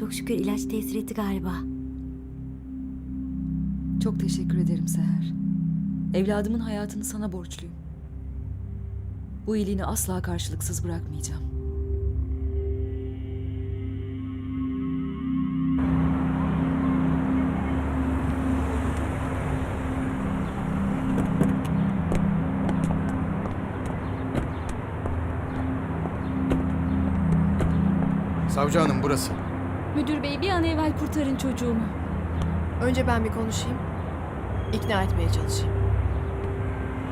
Çok şükür ilaç tesir etti galiba. Çok teşekkür ederim Seher. Evladımın hayatını sana borçluyum. Bu iyiliğini asla karşılıksız bırakmayacağım. Savcı hanım burası. Müdür bey bir an evvel kurtarın çocuğumu. Önce ben bir konuşayım. İkna etmeye çalışayım.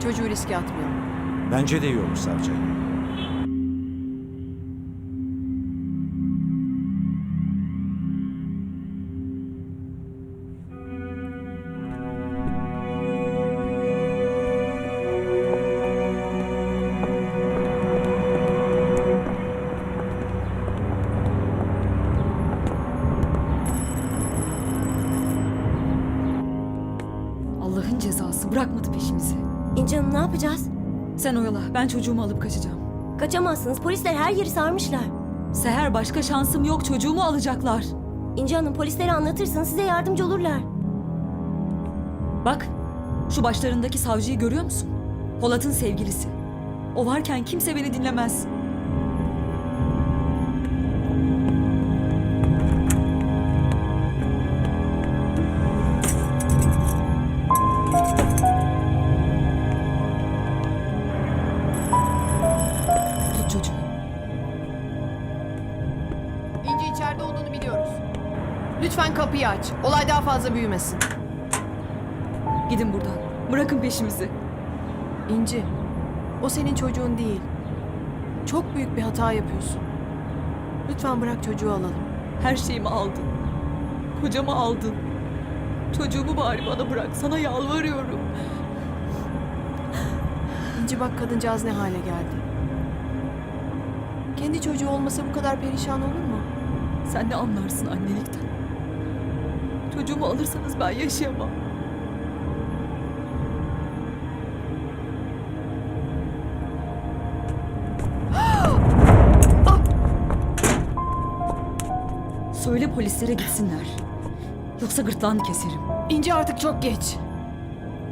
Çocuğu riske atmayalım. Bence de iyi olur savcı. Yapacağız? Sen oyala ben çocuğumu alıp kaçacağım. Kaçamazsınız. Polisler her yeri sarmışlar. Seher başka şansım yok çocuğumu alacaklar. İnci Hanım polislere anlatırsınız size yardımcı olurlar. Bak şu başlarındaki savcıyı görüyor musun? Polat'ın sevgilisi. O varken kimse beni dinlemez. Daha fazla büyümesin. Gidin buradan. Bırakın peşimizi. İnci, o senin çocuğun değil. Çok büyük bir hata yapıyorsun. Lütfen bırak çocuğu alalım. Her şeyimi aldın. Kocamı aldın. Çocuğumu bari bana bırak. Sana yalvarıyorum. İnci bak kadıncağız ne hale geldi. Kendi çocuğu olmasa bu kadar perişan olur mu? Sen ne anlarsın annelikten? Çocuğumu alırsanız ben yaşayamam. Söyle polislere gitsinler. Yoksa gırtlağını keserim. İnci artık çok geç.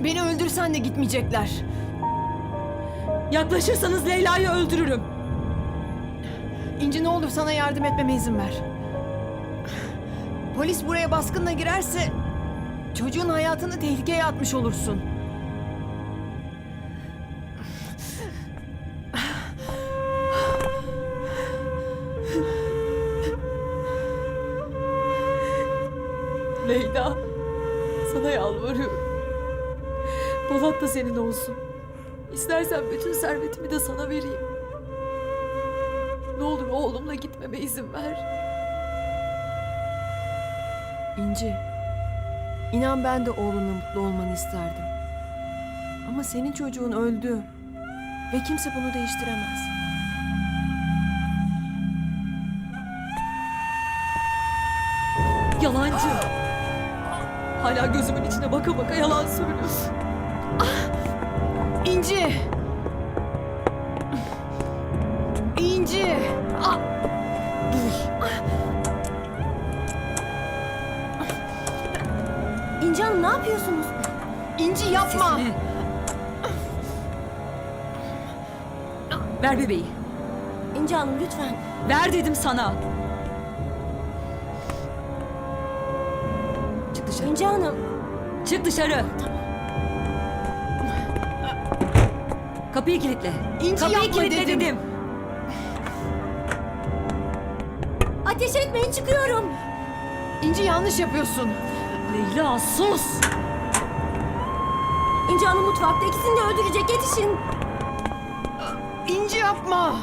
Beni öldürsen de gitmeyecekler. Yaklaşırsanız Leyla'yı öldürürüm. İnci ne olur sana yardım etmeme izin ver. Polis buraya baskınla girerse çocuğun hayatını tehlikeye atmış olursun. Leyla, sana yalvarıyorum. Polat da senin olsun. İstersen bütün servetimi de sana vereyim. Ne olur oğlumla gitmeme izin ver. İnci, inan ben de oğlunun mutlu olmanı isterdim. Ama senin çocuğun öldü. Ve kimse bunu değiştiremez. Yalancı. Hala gözümün içine baka baka yalan söylüyorsun. İnci! İnci! Ah! İnci Hanım ne yapıyorsunuz? İnci yapma! Sesini. Ver bebeği. İnci Hanım lütfen. Ver dedim sana. Çık dışarı. İnci Hanım. Çık dışarı. Kapıyı kilitle. İnci Kapıyı yapma kilitle dedim. dedim. Ateş etmeyin çıkıyorum. İnci yanlış yapıyorsun. Leyla sus. İnci Hanım mutfakta ikisini de öldürecek yetişin. İnci yapma!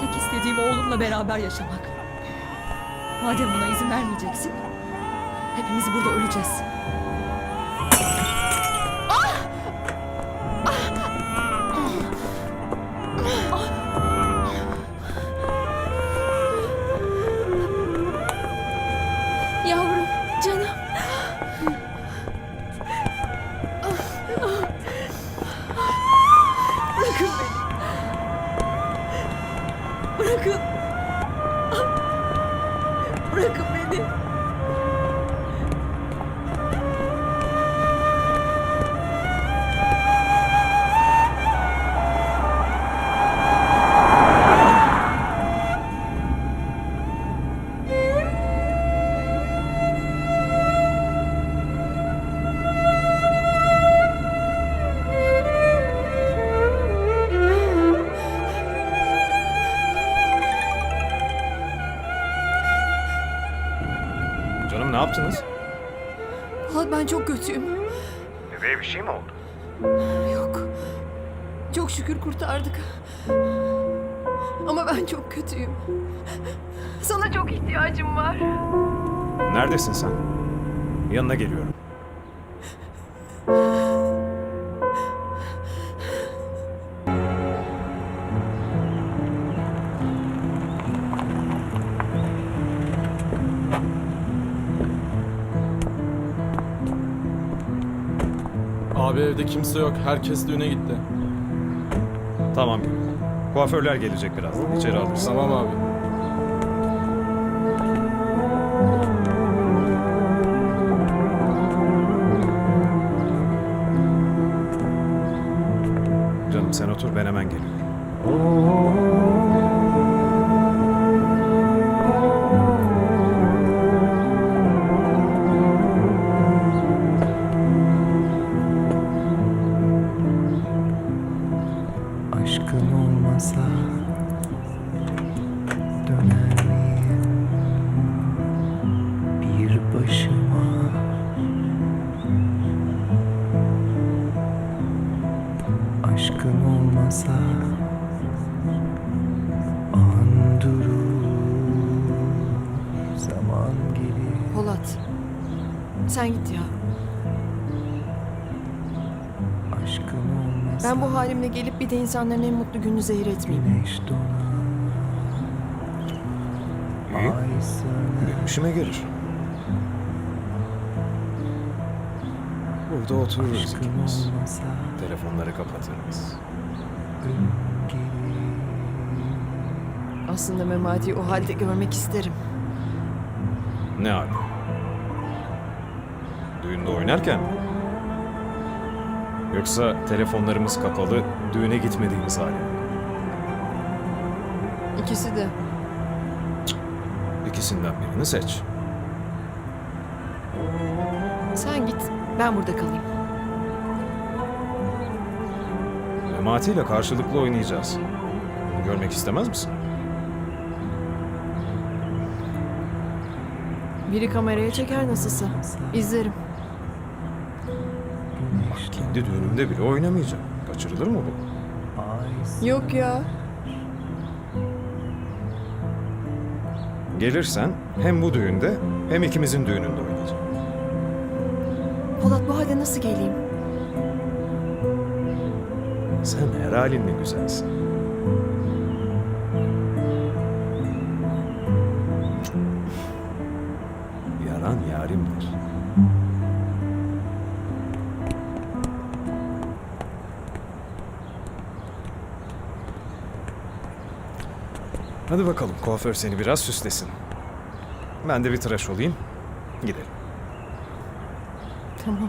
Tek istediğim oğlumla beraber yaşamak. Madem buna izin vermeyeceksin, hepimiz burada öleceğiz. Yaptınız? Polat ben çok kötüyüm. Bebeğe bir şey mi oldu? Yok. Çok şükür kurtardık. Ama ben çok kötüyüm. Sana çok ihtiyacım var. Neredesin sen? Yanına geliyorum. Abi evde kimse yok. Herkes düğüne gitti. Tamam. Kuaförler gelecek birazdan. İçeri alırsın. Tamam abi. Canım sen otur ben hemen geliyorum. Aşkın olmasa döner miyim bir başıma Aşkın olmasa an durur zaman gelir Polat. Sen git ya. Ben bu halimle gelip bir de insanların en mutlu gününü zehir etmeyeyim. İyi. Benim işime gelir. Burada otururuz ikimiz. Telefonları kapatırız. Aslında Memati'yi o halde görmek isterim. Ne hali? Düğünde oynarken mi? Yoksa telefonlarımız kapalı, düğüne gitmediğimiz hali? İkisi de. İkisinden birini seç. Sen git. Ben burada kalayım. Memati ile karşılıklı oynayacağız. Bunu görmek istemez misin? Biri kameraya çeker nasılsa. İzlerim. Kendi düğünümde bile oynamayacağım. Kaçırılır mı bu? Yok ya. Gelirsen hem bu düğünde hem ikimizin düğününde oynayacağım. Polat bu halde nasıl geleyim? Sen her halinle güzelsin. Hadi bakalım kuaför seni biraz süslesin. Ben de bir tıraş olayım. Gidelim. Tamam.